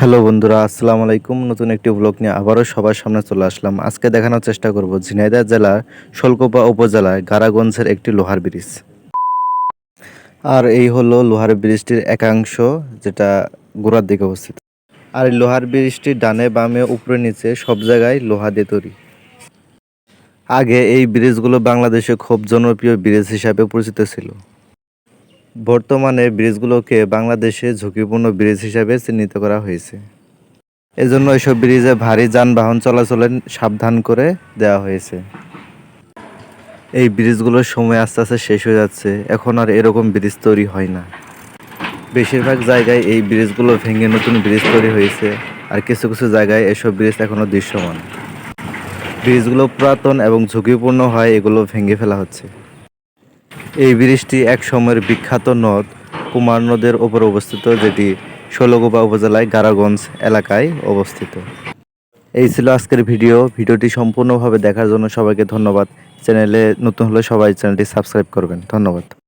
Hello বন্ধুরা, আসসালামু আলাইকুম। নতুন একটি ব্লগ নিয়ে আবারও সবার সামনে চলে আসলাম। আজকে দেখানোর চেষ্টা করব ঝিনাইদহ জেলার শোলকোপা উপজেলায় গারাগঞ্জের একটি লোহার ব্রিজ। আর এই হলো লোহার ব্রিজটির একাংশ, যেটা গোড়ার দিকে অবস্থিত। আর এই লোহার ব্রিজটির ডানে বামে, উপরে নিচে সব জায়গায় লোহা দিয়ে তৈরি। আগে এই ব্রিজগুলো বাংলাদেশে খুব জনপ্রিয় ব্রিজ হিসাবে পরিচিত ছিল। বর্তমানে ব্রিজগুলোকে বাংলাদেশে ঝুঁকিপূর্ণ ব্রিজ হিসাবে চিহ্নিত করা হয়েছে। এজন্য এসব ব্রিজে ভারী যানবাহন চলাচলে সাবধান করে দেওয়া হয়েছে। এই ব্রিজগুলোর সময় আস্তে আস্তে শেষ হয়ে যাচ্ছে, এখন আর এরকম ব্রিজ তৈরি হয় না। বেশিরভাগ জায়গায় এই ব্রিজগুলো ভেঙে নতুন ব্রিজ তৈরি হয়েছে, আর কিছু কিছু জায়গায় এসব ব্রিজ এখনও দৃশ্যমান। ব্রিজগুলো পুরাতন এবং ঝুঁকিপূর্ণ হয়, এগুলো ভেঙে ফেলা হচ্ছে। এই ব্রিজটি এক সময়ের বিখ্যাত নদ কুমার নদের ওপর অবস্থিত, যেটি ষোলগোপা উপজেলায় গারাগঞ্জ এলাকায় অবস্থিত। এই ছিল আজকের ভিডিও। ভিডিওটি সম্পূর্ণভাবে দেখার জন্য সবাইকে ধন্যবাদ। চ্যানেলে নতুন হলে সবাই চ্যানেলটি সাবস্ক্রাইব করবেন। ধন্যবাদ।